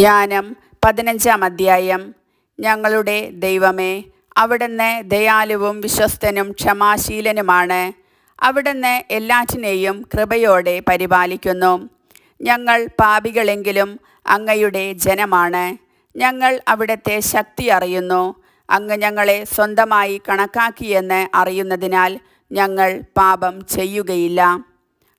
ജ്ഞാനം പതിനഞ്ചാം അധ്യായം. ഞങ്ങളുടെ ദൈവമേ അവിടുന്ന് ദയാലുവും വിശ്വസ്തനും ക്ഷമാശീലനുമാണ്. അവിടുന്ന് എല്ലാറ്റിനെയും കൃപയോടെ പരിപാലിക്കുന്നു. ഞങ്ങൾ പാപികളെങ്കിലും അങ്ങയുടെ ജനമാണ്. ഞങ്ങൾ അവിടുത്തെ ശക്തി അറിയുന്നു. അങ്ങ് ഞങ്ങളെ സ്വന്തമായി കണക്കാക്കിയെന്ന് അറിയുന്നതിനാൽ ഞങ്ങൾ പാപം ചെയ്യുകയില്ല.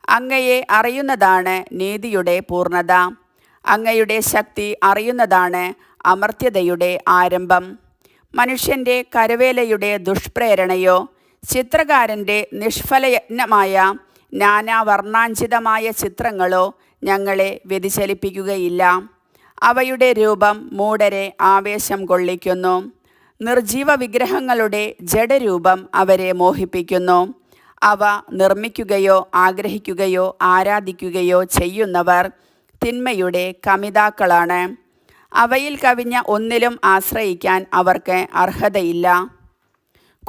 അങ്ങയെ അറിയുന്നതാണ് നീതിയുടെ പൂർണത. അങ്ങയുടെ ശക്തി അറിയുന്നതാണ് അമർത്യതയുടെ ആരംഭം. മനുഷ്യന്റെ കരവേലയുടെ ദുഷ്പ്രേരണയോ ചിത്രകാരന്റെ നിഷ്ഫലയജ്ഞമായ നാനാവർണാഞ്ചിതമായ ചിത്രങ്ങളോ ഞങ്ങളെ വ്യതിചലിപ്പിക്കുകയില്ല. അവയുടെ രൂപം മൂടരെ ആവേശം കൊള്ളിക്കുന്നു. നിർജീവ വിഗ്രഹങ്ങളുടെ ജഡരൂപം അവരെ മോഹിപ്പിക്കുന്നു. അവ നിർമ്മിക്കുകയോ ആഗ്രഹിക്കുകയോ ആരാധിക്കുകയോ ചെയ്യുന്നവർ തിന്മയുടെ കമിതാക്കളാണ്. അവയിൽ കവിഞ്ഞ ഒന്നിലും ആശ്രയിക്കാൻ അവർക്ക് അർഹതയില്ല.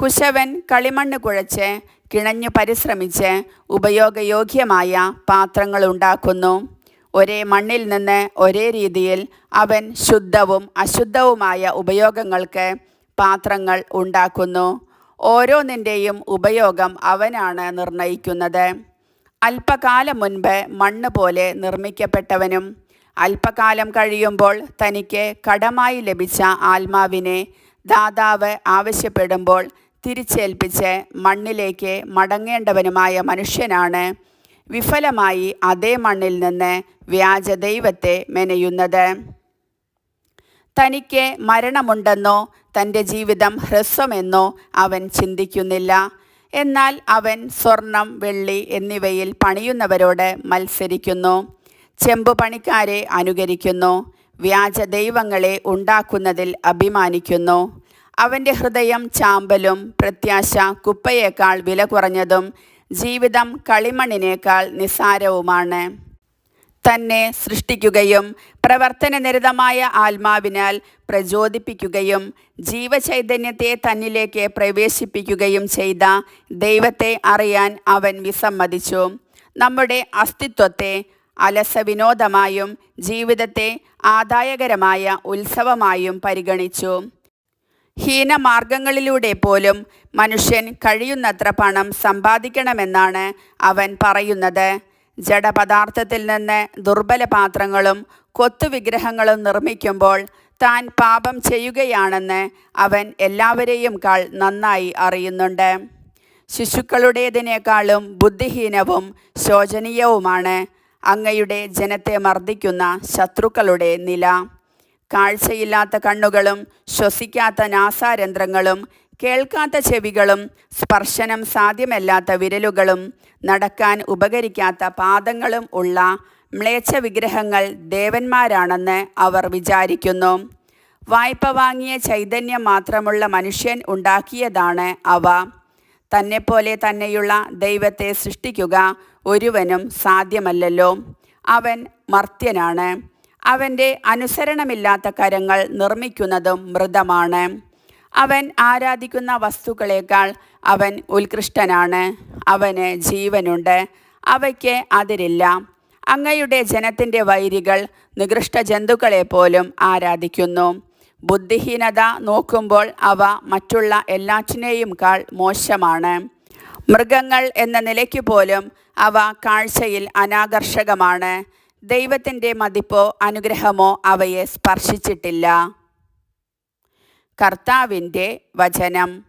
കുശവൻ കളിമണ്ണ് കുഴച്ച് കിണഞ്ഞു പരിശ്രമിച്ച് ഉപയോഗയോഗ്യമായ പാത്രങ്ങൾ ഉണ്ടാക്കുന്നു. ഒരേ മണ്ണിൽ നിന്ന് ഒരേ രീതിയിൽ അവൻ ശുദ്ധവും അശുദ്ധവുമായ ഉപയോഗങ്ങൾക്ക് പാത്രങ്ങൾ ഉണ്ടാക്കുന്നു. ഓരോന്നിന്റെയും ഉപയോഗം അവനാണ് നിർണയിക്കുന്നത്. അല്പകാലം മുൻപ് മണ്ണ് പോലെ നിർമ്മിക്കപ്പെട്ടവനും അല്പകാലം കഴിയുമ്പോൾ തനിക്ക് കടമായി ലഭിച്ച ആത്മാവിനെ ദാതാവ് ആവശ്യപ്പെടുമ്പോൾ തിരിച്ചേൽപ്പിച്ച് മണ്ണിലേക്ക് മടങ്ങേണ്ടവനുമായ മനുഷ്യനാണ്. വിഫലമായി അതേ മണ്ണിൽ നിന്ന് വ്യാജ ദൈവത്തെ മെനയുന്നത്. തനിക്ക് മരണമുണ്ടെന്നോ തന്റെ ജീവിതം ഹ്രസ്വമെന്നോ അവൻ ചിന്തിക്കുന്നില്ല. എന്നാൽ അവൻ സ്വർണം വെള്ളി എന്നിവയിൽ പണിയുന്നവരോട് മത്സരിക്കുന്നു. ചെമ്പ് പണിക്കാരെ അനുകരിക്കുന്നു. വ്യാജ ദൈവങ്ങളെ ഉണ്ടാക്കുന്നതിൽ അഭിമാനിക്കുന്നു. അവന്റെ ഹൃദയം ചാമ്പലും പ്രത്യാശ കുപ്പയേക്കാൾ വില കുറഞ്ഞതും ജീവിതം കളിമണ്ണിനേക്കാൾ നിസ്സാരവുമാണ്. തന്നെ സൃഷ്ടിക്കുകയും പ്രവർത്തനനിരതമായ ആത്മാവിനാൽ പ്രചോദിപ്പിക്കുകയും ജീവചൈതന്യത്തെ തന്നിലേക്ക് പ്രവേശിപ്പിക്കുകയും ചെയ്ത ദൈവത്തെ അറിയാൻ അവൻ വിസമ്മതിച്ചു. നമ്മുടെ അസ്തിത്വത്തെ അലസവിനോദമായും ജീവിതത്തെ ആദായകരമായ ഉത്സവമായും പരിഗണിച്ചു. ഹീനമാർഗങ്ങളിലൂടെ പോലും മനുഷ്യൻ കഴിയുന്നത്ര പണം സമ്പാദിക്കണമെന്നാണ് അവൻ പറയുന്നത്. ജഡപദാർത്ഥത്തിൽ നിന്ന് ദുർബല പാത്രങ്ങളും കൊത്തുവിഗ്രഹങ്ങളും നിർമ്മിക്കുമ്പോൾ താൻ പാപം ചെയ്യുകയാണെന്ന് അവൻ എല്ലാവരെയും കാൾ നന്നായി അറിയുന്നുണ്ട്. ശിശുക്കളുടേതിനേക്കാളും ബുദ്ധിഹീനവും ശോചനീയവുമാണ് അങ്ങയുടെ ജനത്തെ മർദ്ദിക്കുന്ന ശത്രുക്കളുടെ നില. കാഴ്ചയില്ലാത്ത കണ്ണുകളും ശ്വസിക്കാത്ത നാസാരന്ധ്രങ്ങളും കേൾക്കാത്ത ചെവികളും സ്പർശനം സാധ്യമല്ലാത്ത വിരലുകളും നടക്കാൻ ഉപകരിക്കാത്ത പാദങ്ങളും ഉള്ള മ്ലേച്ഛ വിഗ്രഹങ്ങൾ ദേവന്മാരാണെന്ന് അവർ വിചാരിക്കുന്നു. വായ്പ വാങ്ങിയ ചൈതന്യം മാത്രമുള്ള മനുഷ്യൻ ഉണ്ടാക്കിയതാണ് അവ. തന്നെപ്പോലെ തന്നെയുള്ള ദൈവത്തെ സൃഷ്ടിക്കുക ഒരുവനും സാധ്യമല്ലല്ലോ. അവൻ മർത്യനാണ്. അവന്റെ അനുസരണമില്ലാത്ത കരങ്ങൾ നിർമ്മിക്കുന്നതും മൃതമാണ്. അവൻ ആരാധിക്കുന്ന വസ്തുക്കളേക്കാൾ അവൻ ഉത്കൃഷ്ടനാണ്. അവന് ജീവനുണ്ട്. അവയ്ക്ക് അതിരില്ല. അങ്ങയുടെ ജനത്തിന്റെ വൈരികൾ നികൃഷ്ട ജന്തുക്കളെ പോലും ആരാധിക്കുന്നു. ബുദ്ധിഹീനത നോക്കുമ്പോൾ അവ മറ്റുള്ള എല്ലാറ്റിനെയും കാൾ മോശമാണ്. മൃഗങ്ങൾ എന്ന നിലയ്ക്ക് പോലും അവ കാഴ്ചയിൽ അനാകർഷകമാണ്. ദൈവത്തിന്റെ മതിപ്പോ അനുഗ്രഹമോ അവയെ സ്പർശിച്ചിട്ടില്ല. കർത്താവിന്റെ വചനം.